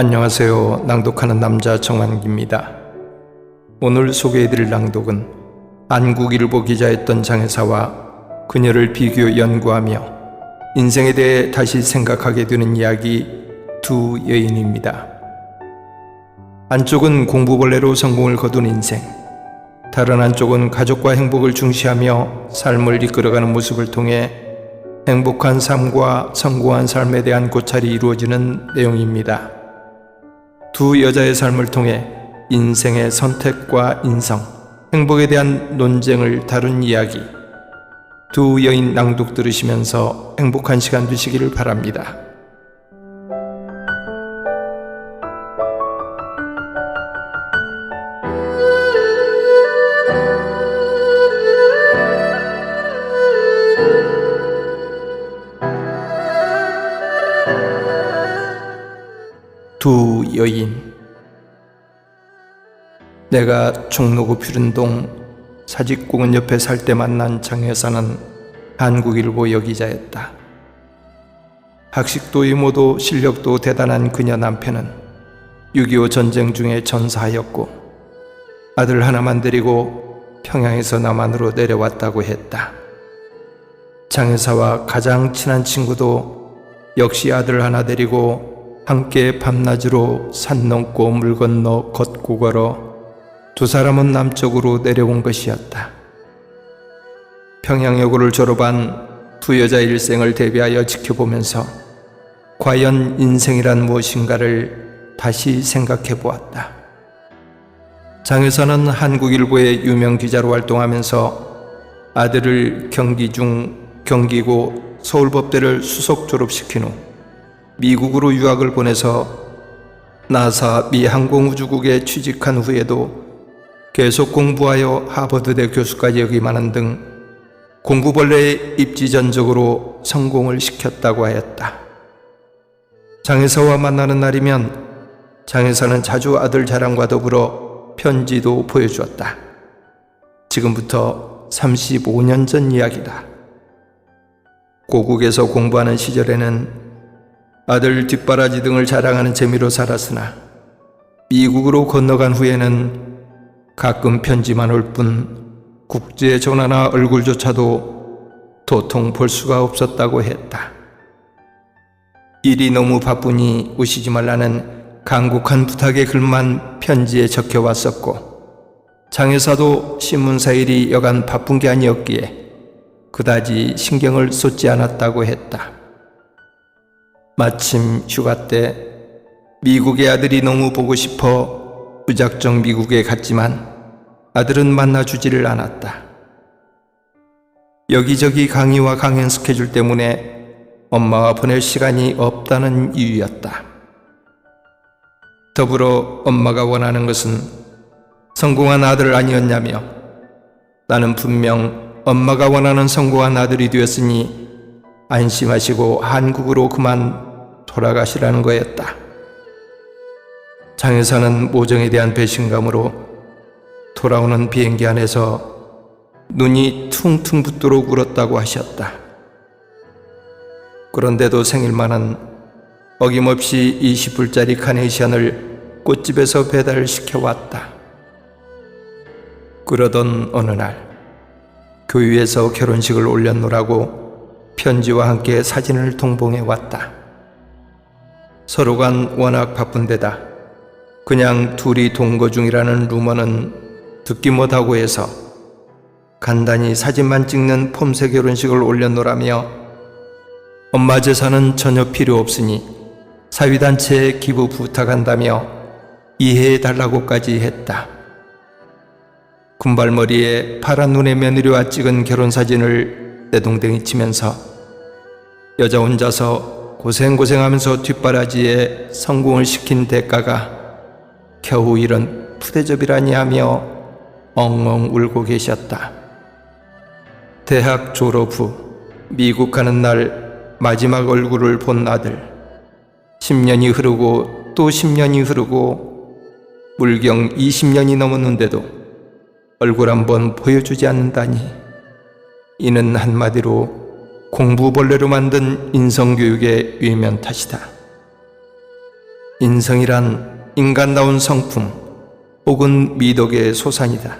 안녕하세요. 낭독하는 남자 정환기입니다. 오늘 소개해드릴 낭독은 안국일보 기자였던 장혜사와 그녀를 비교 연구하며 인생에 대해 다시 생각하게 되는 이야기 두 여인입니다. 한쪽은 공부벌레로 성공을 거둔 인생, 다른 한쪽은 가족과 행복을 중시하며 삶을 이끌어가는 모습을 통해 행복한 삶과 성공한 삶에 대한 고찰이 이루어지는 내용입니다. 두 여자의 삶을 통해 인생의 선택과 인성, 행복에 대한 논쟁을 다룬 이야기. 두 여인 낭독 들으시면서 행복한 시간 되시기를 바랍니다. 두 여인 내가 종로구 퓨른동 사직공원 옆에 살 때 만난 장 여사는 한국일보 여기자였다. 학식도 유모도 실력도 대단한 그녀 남편은 6.25 전쟁 중에 전사하였고 아들 하나만 데리고 평양에서 남한으로 내려왔다고 했다. 장 여사와 가장 친한 친구도 역시 아들 하나 데리고 함께 밤낮으로 산 넘고 물 건너 걷고 걸어 두 사람은 남쪽으로 내려온 것이었다. 평양여고를 졸업한 두 여자 일생을 대비하여 지켜보면서 과연 인생이란 무엇인가를 다시 생각해 보았다. 장여사는 한국일보의 유명 기자로 활동하면서 아들을 경기 중 경기고 서울법대를 수석 졸업시킨 후 미국으로 유학을 보내서 나사 미 항공우주국에 취직한 후에도 계속 공부하여 하버드대 교수까지 역임하는 등 공부벌레의 입지전적으로 성공을 시켰다고 하였다. 장혜사와 만나는 날이면 장혜사는 자주 아들 자랑과 더불어 편지도 보여주었다. 지금부터 35년 전 이야기다. 고국에서 공부하는 시절에는 아들 뒷바라지 등을 자랑하는 재미로 살았으나 미국으로 건너간 후에는 가끔 편지만 올 뿐 국제 전화나 얼굴조차도 도통 볼 수가 없었다고 했다. 일이 너무 바쁘니 오시지 말라는 간곡한 부탁의 글만 편지에 적혀 왔었고 장여사도 신문사 일이 여간 바쁜 게 아니었기에 그다지 신경을 쏟지 않았다고 했다. 마침 휴가 때 미국의 아들이 너무 보고 싶어 무작정 미국에 갔지만 아들은 만나주지를 않았다. 여기저기 강의와 강연 스케줄 때문에 엄마와 보낼 시간이 없다는 이유였다. 더불어 엄마가 원하는 것은 성공한 아들 아니었냐며 나는 분명 엄마가 원하는 성공한 아들이 되었으니 안심하시고 한국으로 그만 돌아가시라는 거였다. 장여사는 모정에 대한 배신감으로 돌아오는 비행기 안에서 눈이 퉁퉁 붓도록 울었다고 하셨다. 그런데도 생일만은 어김없이 20불짜리 카네이션을 꽃집에서 배달을 시켜 왔다. 그러던 어느 날 교회에서 결혼식을 올려놓으라고 편지와 함께 사진을 동봉해 왔다. 서로 간 워낙 바쁜 데다 그냥 둘이 동거 중이라는 루머는 듣기 못하고 해서 간단히 사진만 찍는 폼새 결혼식을 올려놓으라며 엄마 재산은 전혀 필요 없으니 사위단체에 기부 부탁한다며 이해해 달라고까지 했다. 군발머리에 파란 눈의 며느리와 찍은 결혼사진을 내동댕이 치면서 여자 혼자서 고생고생하면서 뒷바라지에 성공을 시킨 대가가 겨우 이런 푸대접이라니 하며 엉엉 울고 계셨다. 대학 졸업 후 미국 가는 날 마지막 얼굴을 본 아들. 10년이 흐르고 또 10년이 흐르고 물경 20년이 넘었는데도 얼굴 한번 보여주지 않는다니. 이는 한마디로 공부벌레로 만든 인성교육의 위면 탓이다. 인성이란 인간다운 성품 혹은 미덕의 소산이다.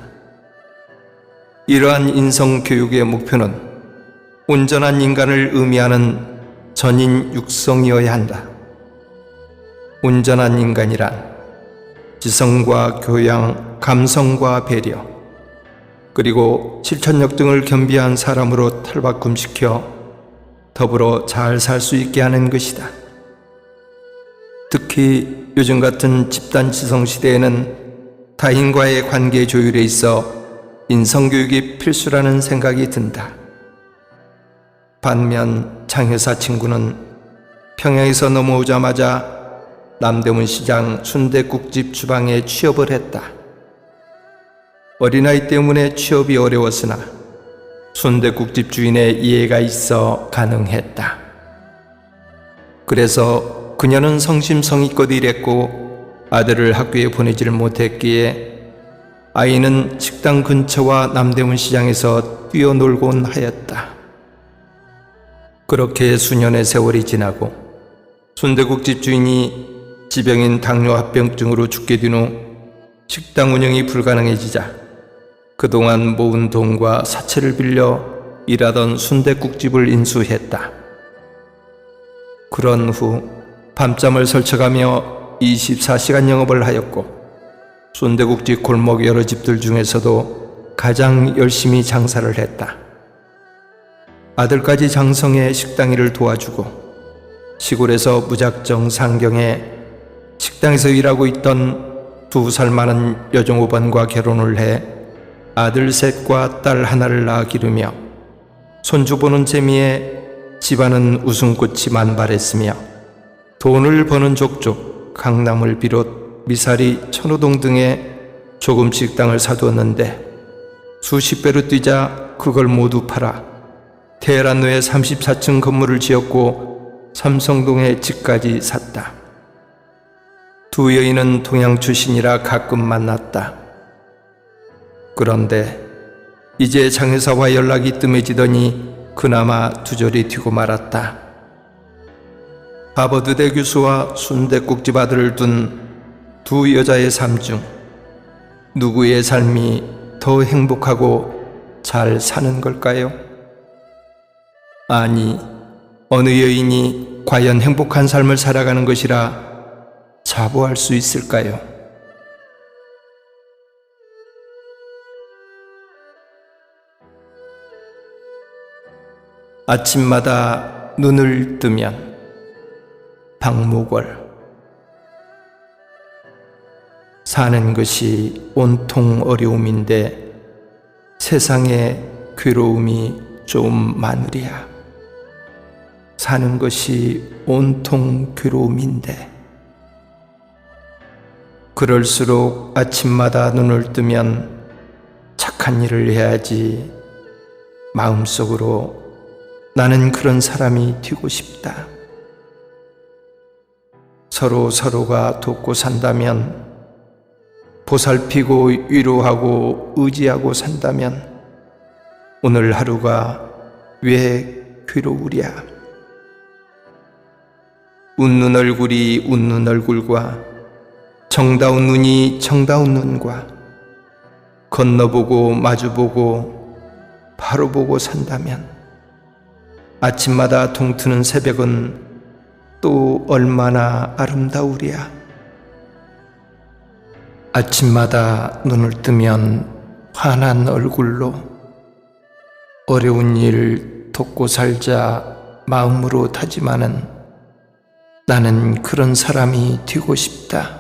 이러한 인성 교육의 목표는 온전한 인간을 의미하는 전인 육성이어야 한다. 온전한 인간이란 지성과 교양, 감성과 배려, 그리고 실천력 등을 겸비한 사람으로 탈바꿈시켜 더불어 잘 살 수 있게 하는 것이다. 특히 요즘 같은 집단 지성 시대에는 타인과의 관계 조율에 있어 인성교육이 필수라는 생각이 든다. 반면 장효사 친구는 평양에서 넘어오자마자 남대문 시장 순대국집 주방에 취업을 했다. 어린아이 때문에 취업이 어려웠으나 순대국집 주인의 이해가 있어 가능했다. 그래서 그녀는 성심성의껏 일했고 아들을 학교에 보내지를 못했기에 아이는 식당 근처와 남대문 시장에서 뛰어놀곤 하였다. 그렇게 수년의 세월이 지나고 순대국집 주인이 지병인 당뇨 합병증으로 죽게 된 후 식당 운영이 불가능해지자 그동안 모은 돈과 사채를 빌려 일하던 순대국집을 인수했다. 그런 후 밤잠을 설쳐가며 24시간 영업을 하였고 순대국집 골목 여러 집들 중에서도 가장 열심히 장사를 했다. 아들까지 장성해 식당 일을 도와주고 시골에서 무작정 상경해 식당에서 일하고 있던 두 살 많은 여종 오반과 결혼을 해 아들 셋과 딸 하나를 낳아 기르며 손주 보는 재미에 집안은 웃음꽃이 만발했으며 돈을 버는 족족 강남을 비롯 미사리 천호동 등에 조금씩 땅을 사두었는데 수십 배로 뛰자 그걸 모두 팔아 테헤란로에 34층 건물을 지었고 삼성동에 집까지 샀다. 두 여인은 동양 출신이라 가끔 만났다. 그런데 이제 장회사와 연락이 뜸해지더니 그나마 두절이 튀고 말았다. 하버드대 교수와 순대국집 아들을 둔 두 여자의 삶 중 누구의 삶이 더 행복하고 잘 사는 걸까요? 아니, 어느 여인이 과연 행복한 삶을 살아가는 것이라 자부할 수 있을까요? 아침마다 눈을 뜨면 박목월 사는 것이 온통 어려움인데 세상에 괴로움이 좀 많으랴. 사는 것이 온통 괴로움인데 그럴수록 아침마다 눈을 뜨면 착한 일을 해야지 마음속으로 나는 그런 사람이 되고 싶다. 서로 서로가 돕고 산다면 보살피고 위로하고 의지하고 산다면 오늘 하루가 왜 괴로우랴? 웃는 얼굴이 웃는 얼굴과 정다운 눈이 정다운 눈과 건너보고 마주보고 바로 보고 산다면 아침마다 동트는 새벽은 또 얼마나 아름다우랴. 아침마다 눈을 뜨면 환한 얼굴로 어려운 일 돕고 살자 마음으로 다짐하는 나는 그런 사람이 되고 싶다.